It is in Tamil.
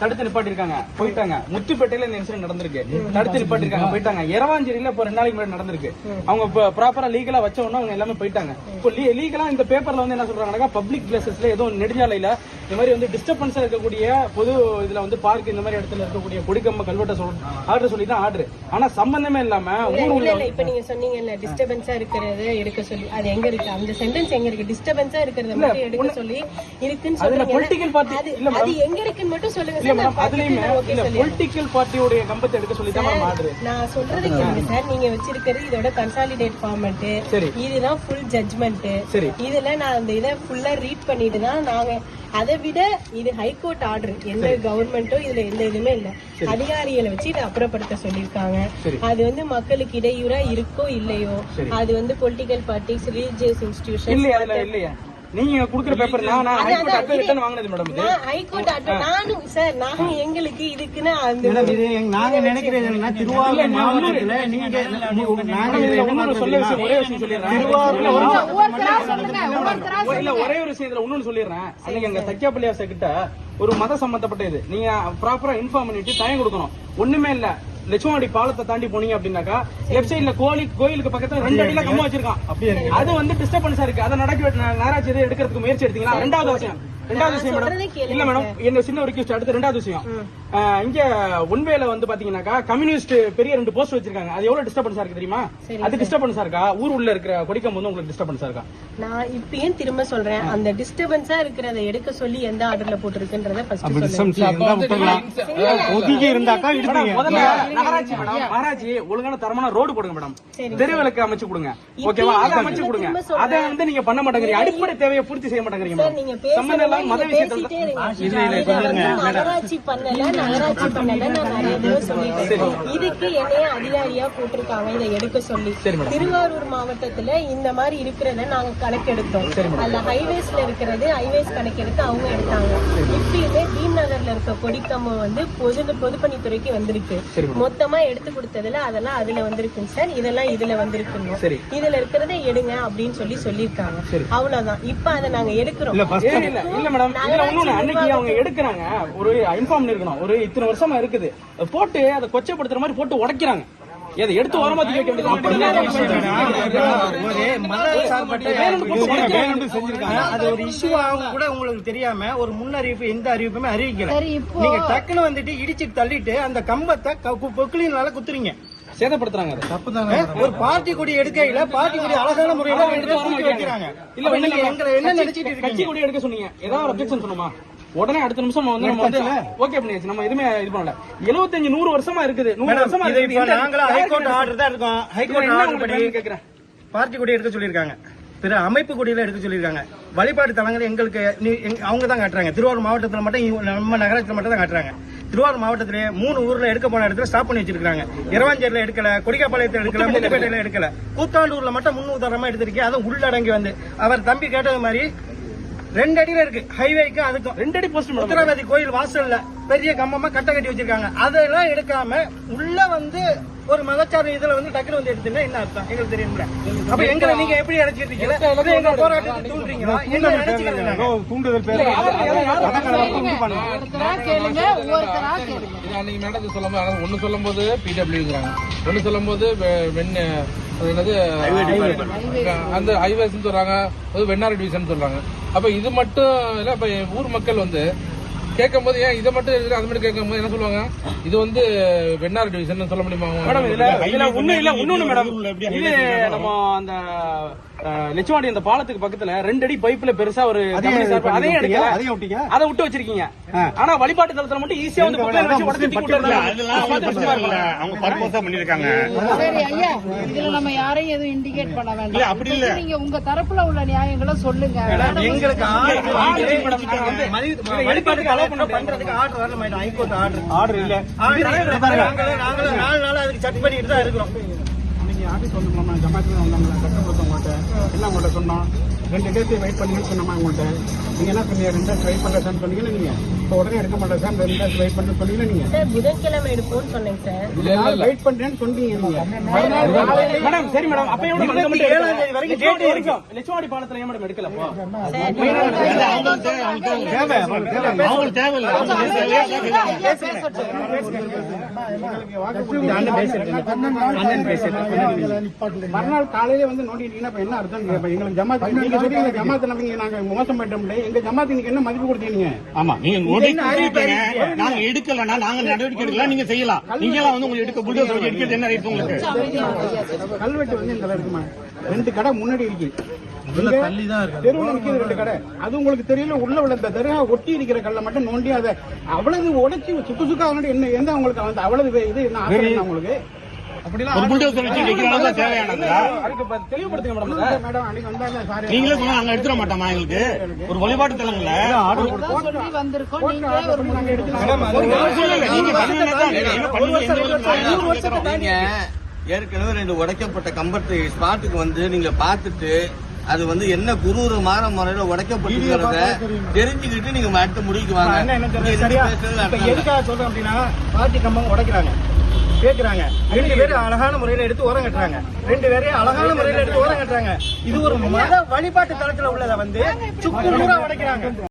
தடுத்து நிப்பாட்டிருக்காங்க போயிட்டாங்க. முத்துப்பேட்டையில இந்த இன்சிடென்ட் நடந்திருக்கு. தடுத்து நிப்பாட்டிருக்காங்க போயிட்டாங்க. இரவாஞ்சேரியில இப்போ ரெண்டு நாளைக்கு முன்னாடி நடந்திருக்கு. அவங்க ப்ராப்பரா லீகலா வச்ச உடனே அவங்க எல்லாமே போயிட்டாங்க. இப்போ லீகலா இந்த பேப்பர்ல வந்து என்ன சொல்றாங்கன்னா பப்ளிக் பிளேசஸ்ல ஏதோ நெடுஞ்சாலையில இந்த மாதிரி வந்து டிஸ்டர்பன்ஸா இருக்கக்கூடிய பொது இதுல வந்து பார்க் இந்த மாதிரி இடத்துல இருக்கக்கூடிய கொடிக்கம்ப கல்வெட்டை சொல் ஆர்டர் சொல்லி தான் ஆர்டர் ஆனா சம்பந்தமே இல்லாம ஊர் உள்ள இப்ப நீங்க சொன்னீங்கல்ல டிஸ்டர்பன்ஸா இருக்கிறது எடுக்க சொல்லி. அது எங்க இருக்கு? அந்த சென்டென்ஸ் எங்க இருக்கு? டிஸ்டர்பன்ஸா இருக்கிறத மட்டும் எடுக்க சொல்லி இருக்குன்னு சொல்றீங்க பொலிட்டிக்கல் பார்ட்டி அது எங்க இருக்குன்னு மட்டும் சொல்லுங்க இல்ல நான் மேடம் அதுலயுமே பார்த்துட்டு ஓகே இல்ல சொல்லிடுறேன். பொலிட்டிக்கல் பார்ட்டியோட கம்பத்தை எடுக்க சொல்லி தான் மேடம் ஆர்டர் நான் சொல்றது கேளுங்க சார் நீங்க வச்சிருக்கிறது இதோட கன்சாலிடேட் ஃபார்மட். இதுதான் ஃபுல் ஜட்ஜ்மெண்ட். இதுல நான் அந்த இதை ஃபுல்லா ரீட் பண்ணிட்டு தான் நாங்க அதை விட இது ஹைகோர்ட் ஆர்டர் எந்த கவர்மெண்ட்டும் இதுல எந்த இதுவுமே இல்ல. அதிகாரிகளை வச்சு இதை அப்புறப்படுத்த சொல்லியிருக்காங்க. அது வந்து மக்களுக்கு இடையூறா இருக்கோ இல்லையோ? அது வந்து பொலிட்டிக்கல் பார்ட்டிஸ் ரிலீஜியஸ் இன்ஸ்டிடியூஷன் நீங்க குடுக்குற பேப்பர் நான் நான் ஹைகோர்ட் அட்வொகேட் ரிட்டர்ன் வாங்கினது மேடம் இது. நான் ஹைகோர்ட் ஆர்டர் நானும் சார் நாங்க எங்களுக்கு இதுக்குன்னு அந்த மேடம் இது எங்க- நாங்க நினைக்கிறது என்னன்னா திருவாரூர் மாவட்டத்துல நீங்க நாங்க இதுல இதுல என்ன இன்னொரு சொல்ல விஷயம் ஒரே விஷயம் சொல்லிடுறேன். இல்ல ஒரே இன்னொன்னு சொல்லிடுறேன். அன்னைக்கு எங்க தக்கியாப்பள்ளியாச கிட்ட ஒரு மத சம்பந்தப்பட்ட இது நீங்க ப்ராப்பரா இன்ஃபார்ம் பண்ணிட்டு டைம் கொடுக்கணும். ஒண்ணுமே இல்ல. லட்சுமாடி பாலத்தை தாண்டி போனீங்க அப்படின்னாக்கா லெஃப்ட் சைடுல கோழி கோயிலுக்கு பக்கத்துல ரெண்டு அடியில கம்பம் வச்சிருக்கான். அது வந்து டிஸ்டர்பன்ஸா இருக்கு. அதை நடக்க எதை எடுக்கிறதுக்கு முயற்சி எடுத்தீங்களா? ரெண்டாவது விஷயம் ரெண்டாவது விஷயம் மேடம் இல்ல மேடம் என்ன சின்ன ஒரு ரிக்வஸ்ட் அடுத்து ரெண்டாவது விஷயம். இங்க ஒன்வேல வந்து பாத்தீங்கன்னாக்கா கம்யூனிஸ்ட் பெரிய ரெண்டு போஸ்ட் வச்சிருக்காங்க. அது எவ்வளவு டிஸ்டர்பன்ஸா இருக்கு தெரியுமா? அது டிஸ்டர்பன்ஸா இருக்கா? ஊர் உள்ள இருக்கிற கொடிக்கம் வந்து உங்களுக்கு டிஸ்டர்பன்ஸா இருக்கா? நான் இப்பயும் திரும்ப சொல்றேன்? அந்த டிஸ்டர்பன்ஸா இருக்கிறத எடுக்க சொல்லி எந்த ஆர்டர்ல போட்டிருக்குன்றத ஃபர்ஸ்ட் சொல்லுங்க. ஒதுக்கி இருந்தாக்கா முதல்ல நகராட்சி மேடம் நகராட்சி ஒழுங்கான தரமான ரோடு போடுங்க மேடம் தெருவிளக்கு அமைச்சு கொடுங்க. ஓகேவா அதை அமைச்சு கொடுங்க. அதை வந்து நீங்க பண்ண மாட்டேங்கிறீங்க. அடிப்படை தேவையை பூர்த்தி செய்ய மாட்டேங்கிறீங்க சம்பந்தம் நகராட்சி பண்ணல நகராட்சி பண்ணல நான் நிறைய தடவை சொல்லிட்டேன். இதுக்கு என்னைய அதிகாரியா போட்டிருக்காங்க இதை எடுக்க சொல்லி. திருவாரூர் மாவட்டத்துல இந்த மாதிரி இருக்கிறத நாங்க கணக்கெடுத்தோம் அதுல ஹைவேஸ்ல இருக்கிறது ஹைவேஸ் கணக்கெடுத்து அவங்க எடுத்தாங்க. இப்பயுமே தீன் நகர்ல இருக்க கொடிக்கம்பம் வந்து பொது பொதுப்பணித்துறைக்கு வந்திருக்கு. மொத்தமா எடுத்து கொடுத்ததுல அதெல்லாம் அதுல வந்திருக்குங்க சார். இதெல்லாம் இதுல வந்திருக்குங்க. இதுல இருக்கிறத எடுங்க அப்படின்னு சொல்லி சொல்லியிருக்காங்க. அவ்வளவுதான். இப்ப அதை நாங்க எடுக்கிறோம். இல்ல மேடம் இதுல ஒண்ணு அன்னைக்கு அவங்க எடுக்கிறாங்க. ஒரு இன்ஃபார்ம் இருக்கணும். ஒரு இத்தனை வருஷமா இருக்குது. அதை போட்டு அதை கொச்சைப்படுத்துற மாதிரி போட்டு உடைக்கிறாங்க. எதை எடுத்து ஓரமா வைக்க வேண்டியது அது ஒரு இஷ்யூ ஆகும் கூட உங்களுக்கு தெரியாம ஒரு முன்னறிவிப்பு எந்த அறிவிப்புமே அறிவிக்கல. நீங்க டக்குன்னு வந்துட்டு இடிச்சு தள்ளிட்டு அந்த கம்பத்தை க- பொக்கிலினால குத்துறீங்க. சேதப்படுத்துறாங்க அதை. ஒரு பார்ட்டி கொடி எடுக்கையில பார்ட்டி கொடி அழகான முறையில எடுத்து தூக்கி வைக்கிறாங்க. இல்ல இல்ல நீங்க எங்களை என்ன நினைச்சிட்டு கட்சி இருக்கீங்க கூட எடுக்க சொன்னீங்க. ஏதாவது ஒரு அப்ஜெக்ஷன் சொன்னோமா? உடனே அடுத்த நிமிஷம் வந்து நம்ம வந்து ஓகே பண்ணியாச்சு நம்ம எதுவுமே இது பண்ணல. 75 நூறு வருஷமா இருக்குது. நூறு வருஷமா ஹைகோர்ட் ஆர்டர் தான் இருக்கோம். ஹைகோர்ட் ஆர்டர் படி கேக்குறேன்? பார்ட்டி கொடி எடுக்க சொல்லியிருக்காங்க. பிற அமைப்பு கொடியில எடுக்க சொல்லியிருக்காங்க. வழிபாடு தலங்கள் எங்களுக்கு அவங்க தான் காட்டுறாங்க. திருவாரூர் மாவட்டத்தில் மட்டும் நம்ம நகரத்தில் மட்டும் தான் காட்டுறாங்க. திருவாரூர் மாவட்டத்திலே மூணு ஊர்ல எடுக்க போன இடத்துல ஸ்டாப் பண்ணி வச்சிருக்காங்க இரவாஞ்சேரியில எடுக்கல கொடிக்காப்பாளையத்தில் எடுக்கல முத்துப்பேட்டையில எடுக்கல. கூத்தாண்டூர்ல மட்டும் முன்னுதாரணமா எடுத்திருக்கேன் அதை உள்ளடங்கி வந்து. அவர் தம்பி கேட்டது மாதிரி ரெண்டு அடியில இருக்கு. ஹைவேக்கும் அதுக்கும். ரெண்டு அடி போஸ்ட் உத்தரவாதி கோயில் வாசல்ல பெரிய கம்பமா கட்ட கட்டி வச்சிருக்காங்க. அதெல்லாம் எடுக்காம உள்ள வந்து ஒரு மதச்சார இதுல வந்து டக்குனு வந்து எடுத்துன்னா என்ன அர்த்தம்? எங்களுக்கு தெரியும்ல அப்ப எங்களை நீங்க எப்படி இது எங்க போராட்டத்தை தூண்டுறீங்களா? என்ன நினைச்சுக்கிறீங்க? தூண்டுதல் பேர் அன்னைக்கு நடந்து சொல்லும்போது அதாவது ஒன்னு சொல்லும்போது பிடபிள்யூங்கிறாங்க ஒன்னு சொல்லும்போது வெ- வெண் அது என்னது அந்த ஹைவேஸ் சொல்றாங்க. அது வெண்ணாறு டிவிஷன் சொல்றாங்க. அப்ப இது மட்டும் இல்ல அப்ப ஊர் மக்கள் வந்து கேட்கும் போது ஏன் இதை மட்டும் இருக்கு அது மட்டும் கேட்கும் போது என்ன சொல்லுவாங்க? இது வந்து வெண்ணாறு டிவிஷன் சொல்ல முடியுமா? மேடம் இதுல இதுல ஒண்ணு இல்ல இன்னொன்னு மேடம். இது நம்ம அந்த லட்சுமாடி அந்த பாலத்துக்கு பக்கத்துல ரெண்டு அடி பைப்ல பெருசா ஒரு company சார்பா- அதையும் எடுக்கல. அதையும் விட்டீங்க? அதை விட்டு வச்சிருக்கீங்க. ஆனா வழிபாட்டு தளத்துல மட்டும் ஈஸியா வந்து புக்ல வச்சு உடச்சு தூக்கி விட்டுறாங்க. பார்த்து கஷ்டமா இருக்கும். அவங்க பர்பஸா பண்ணிருக்காங்க சரி ஐயா இதுல நம்ம யாரையும் எதுவும் இண்டிகேட் பண்ண வேண்டாம். அப்படி இல்ல. நீங்க உங்க தரப்புல உள்ள நியாயங்களை சொல்லுங்க. எங்களுக்கு வழிபாட்டுக்கு அலோவ் பண்ண பண்றதுக்கு ஆர்டர் வரல ஹைகோர்ட் ஆர்டர் ஆர்டர் இல்ல. நாங்களும் நாங்களும் நாலு நாள் அதுக்கு செக் பண்ணிட்டு தான் இருக்கிறோம். அன்னைக்கு ஆபீஸ் வந்தோம்னா ஜமாத்துல வந்தோம்ல கட்டப்படுத்த உங்கள்கிட்ட என்ன உங்கள்கிட்ட சொன்னோம் ரெண்டு டேஸ் வெயிட் பண்ணி சொன்னோமா உங்கள்கிட்ட நீங்கள் என்ன சொன்னீங்க ரெண்டு ட்ரை பண்ணுறதுன்னு சொன்னீங்கன்னு நீங்கள் இப்போ உடனே எடுக்க மாட்டேன் சார். ரெண்டு வெயிட் பண்ணி சொன்னீங்க நீங்க. சார் புதன்கிழமை எடுப்போம்னு சொன்னேன் சார். வெயிட் பண்றேன்னு சொன்னீங்க நீங்க. மறுநாள் காலையில மேடம் சரி மேடம். அப்ப எவ்வளவு இருபத்தி மட்டும் ஏழாம் தேதி வரைக்கும் லட்சுமாடி date வரைக்கும் லட்சுமாடி பாலத்துல ஏன் மேடம் எடுக்கல அப்போ? மறுநாள் காலையில வந்து நோண்டிட்டீங்கன்னா என்ன அர்த்தம்? எங்களுக்கு ஜமாத் நீங்க சொல்றீங்க ஜமாத் நாங்க மோசம் பண்ணிட்டோம்ல. எங்க ஜமாத் நீங்க என்ன மதிப்பு கொடுத்தீங்க ஆமா நீங்க நாங்க எடுக்கலன்னா நாங்க நடவடிக்கை எடுக்கலாம் நீங்க செய்யலாம். நீங்க எல்லாம் வந்து உங்களுக்கு எடுக்க புல்டோசர் வச்சு எடுக்கிறது என்ன ரைட் உங்களுக்கு? கல்வெட்டு வந்து இந்த இருக்குமா? ரெண்டு கடை முன்னாடி இருக்கு. தெருவுல நிக்குது ரெண்டு கடை. அது உங்களுக்கு தெரியல உள்ள தெருவா ஒட்டி இருக்கிற கல்லை மட்டும் நோண்டி அதை அவ்வளவு உடைச்சு சுக்கு சுக்கா என்ன எந்த உங்களுக்கு அந்த அவ்வளவு இது என்ன என்ன உங்களுக்கு? புல்டோசர் வச்சு அளவுக்கு தேவையானதா? நீங்களே சொன்னா நாங்க எடுத்துட மாட்டோமா எங்களுக்கு? ஒரு வழிபாட்டு தலங்கள்ல? ஏற்கனவே ரெண்டு உடைக்கப்பட்ட கம்பத்து ஸ்பாட்டுக்கு வந்து நீங்க பார்த்துட்டு அது வந்து என்ன குரூரமான முறையில உடைக்கப்பட்டிருக்கிறத தெரிஞ்சுக்கிட்டு நீங்க அடுத்த முடிவுக்கு வாங்க. எதுக்காக சொல்றேன் அப்படின்னா பாட்டி கம்பம் உடைக்கிறாங்க. கேட்கிறாங்க ரெண்டு பேரும் அழகான முறையில எடுத்து ஓரம் கட்டுறாங்க. ரெண்டு பேரையும் அழகான முறையில எடுத்து ஓரம் கட்டுறாங்க. இது ஒரு மத வழிபாட்டு தளத்துல உள்ளதை வந்து சுக்கு நூறா உடைக்கிறாங்க